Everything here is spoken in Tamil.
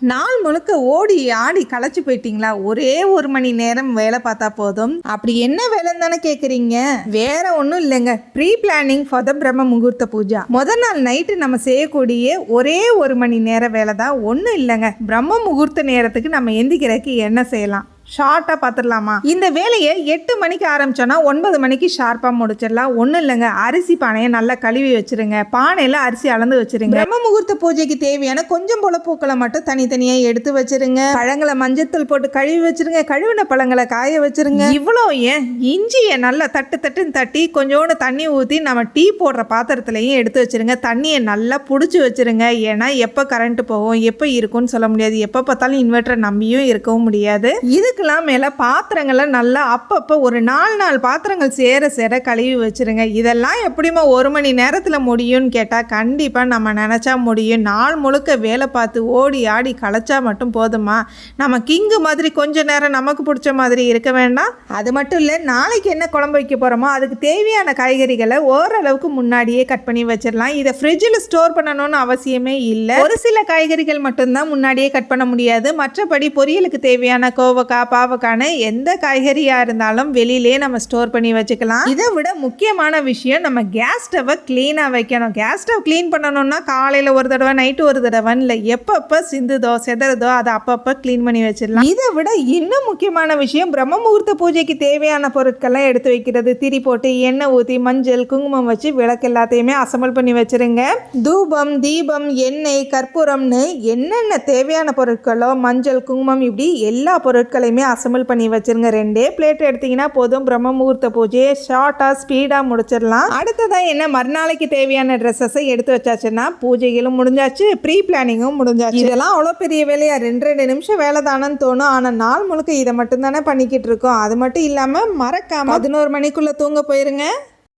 நாள் முழுக்க ஓடி ஆடி களைச்சு போயிட்டீங்களா? ஒரே ஒரு மணி நேரம் வேலை பார்த்தா போதும். அப்படி என்ன வேலைன்னு தானே கேட்குறீங்க வேற ஒன்றும் இல்லைங்க. ப்ரீ பிளானிங் ஃபார் த பிரம்ம முகூர்த்த பூஜா முத நாள் நைட்டு நம்ம செய்யக்கூடிய ஒரே ஒரு மணி நேர வேலை தான். ஒன்றும் இல்லைங்க. பிரம்ம முகூர்த்த நேரத்துக்கு நம்ம எந்திக்கிறதுக்கு என்ன செய்யலாம்? ஷார்ட்டாக பார்த்துடலாமா? இந்த வேலையை எட்டு மணிக்கு ஆரம்பிச்சோன்னா ஒன்பது மணிக்கு ஷார்ப்பாக முடிச்சிடலாம். ஒன்றும் இல்லைங்க. அரிசி பானையை நல்லா கழுவி வச்சிருங்க. பானையில் அரிசி அளந்து வச்சிருங்க. பிரம்ம முகூர்த்த பூஜைக்கு தேவையான கொஞ்சம் போல பூக்களை மட்டும் தனித்தனியாக எடுத்து வச்சிருங்க. பழங்களை மஞ்சத்தூள் போட்டு கழுவி வச்சுருங்க. கழுவின பழங்களை காய வச்சிருங்க. இவ்வளோ ஏன்? இஞ்சியை நல்லா தட்டு தட்டுன்னு தட்டி கொஞ்சோண்டு தண்ணி ஊற்றி நம்ம டீ போடுற பாத்திரத்துலையும் எடுத்து வச்சிருங்க. தண்ணியை நல்லா பிடிச்சி வச்சிருங்க. ஏன்னா எப்போ கரண்ட் போகும் எப்போ இருக்கும்னு சொல்ல முடியாது. எப்போ பார்த்தாலும் இன்வெர்ட்டரை நம்பியும் இருக்கவும் முடியாது. இதுக்கெல்லாம் மேலே பாத்திரங்களை நல்லா அப்பப்போ ஒரு நாலு நாலு பாத்திரங்கள் சேர சேர கழுவி வச்சுருங்க. இதெல்லாம் எப்படிமா ஒரு மணி நேரத்தில் முடியும்னு கேட்டால் கண்டிப்பாக நம்ம நினச்சா முடியும். நாள் முழுக்க வேலை பார்த்து ஓடி ஆடி களைச்சா மட்டும் போதுமா நம்ம கிங்கு மாதிரி கொஞ்ச நேரம் நமக்கு பிடிச்ச மாதிரி இருக்க வேண்டாம். அது மட்டும் இல்லை நாளைக்கு என்ன குழம்பு வைக்க போகிறோமோ அதுக்கு தேவையான காய்கறிகளை ஓரளவுக்கு முன்னாடியே கட் பண்ணி வச்சிடலாம். இதை ஃப்ரிட்ஜில் ஸ்டோர் பண்ணணும்னு அவசியமே இல்லை. ஒரு சில காய்கறிகள் மட்டும்தான் முன்னாடியே கட் பண்ண முடியாது. மற்றபடி பொரியலுக்கு தேவையான கோவக்காய் பாவக்கான எந்த காய்கறியாக இருந்தாலும் வெளியிலே நம்ம ஸ்டோர் பண்ணி வச்சுக்கலாம். இதை விட முக்கியமான விஷயம் நம்ம கேஸ் ஸ்டவ்வை க்ளீனாக வைக்கணும். கேஸ் ஸ்டவ் க்ளீன் பண்ணணும்னா காலையில் ஒரு தடவை நைட்டு ஒரு தடவைன்னு இல்லை எப்பப்போ சிந்துதோ செதறதோ அதை அப்பப்போ க்ளீன் பண்ணி வச்சிடலாம். இதை விட இன்னும் முக்கியமான விஷயம் பிரம்ம முகூர்த்த பூஜைக்கு தேவையான பொருட்கள்லாம் எடுத்து வைக்கிறது. திரி போட்டு எண்ணெய் ஊற்றி மஞ்சள் குங்குமம் வச்சு விளக்கு எல்லாத்தையுமே அசம்பிள் பண்ணி வச்சிருங்க. தூபம் தீபம் எண்ணெய் கற்பூரம்னு என்னென்ன தேவையான பொருட்களோ மஞ்சள் குங்குமம் இப்படி எல்லா பொருட்களையுமே அசம்பிள் பண்ணி வச்சிருங்க. ரெண்டே பிளேட் எடுத்தீங்கன்னா போதும். பிரம்ம முகூர்த்த பூஜையை ஷார்ட்டாக ஸ்பீடாக முடிச்சிடலாம். அடுத்ததான் என்ன? மறுநாளைக்கு தேவையான ட்ரெஸ்ஸஸை எடுத்து வச்சாச்சுன்னா பூஜைகளும் முடிஞ்சாச்சு ப்ரீ பிளானிங்கும் முடிஞ்சாச்சு. இதெல்லாம் அவ்வளோ பெரிய வேலையாக ரெண்டு ரெண்டு நிமிஷம் வேலை தானேன்னு தோணும். ஆனால் நாள் முழுக்க இதை மட்டும் தானே பண்ணிக்கிட்டு இருக்கோம். அது மட்டும் இல்லாமல் மறக்காம பதினோரு மணிக்குள்ளே தூங்க போயிருங்க.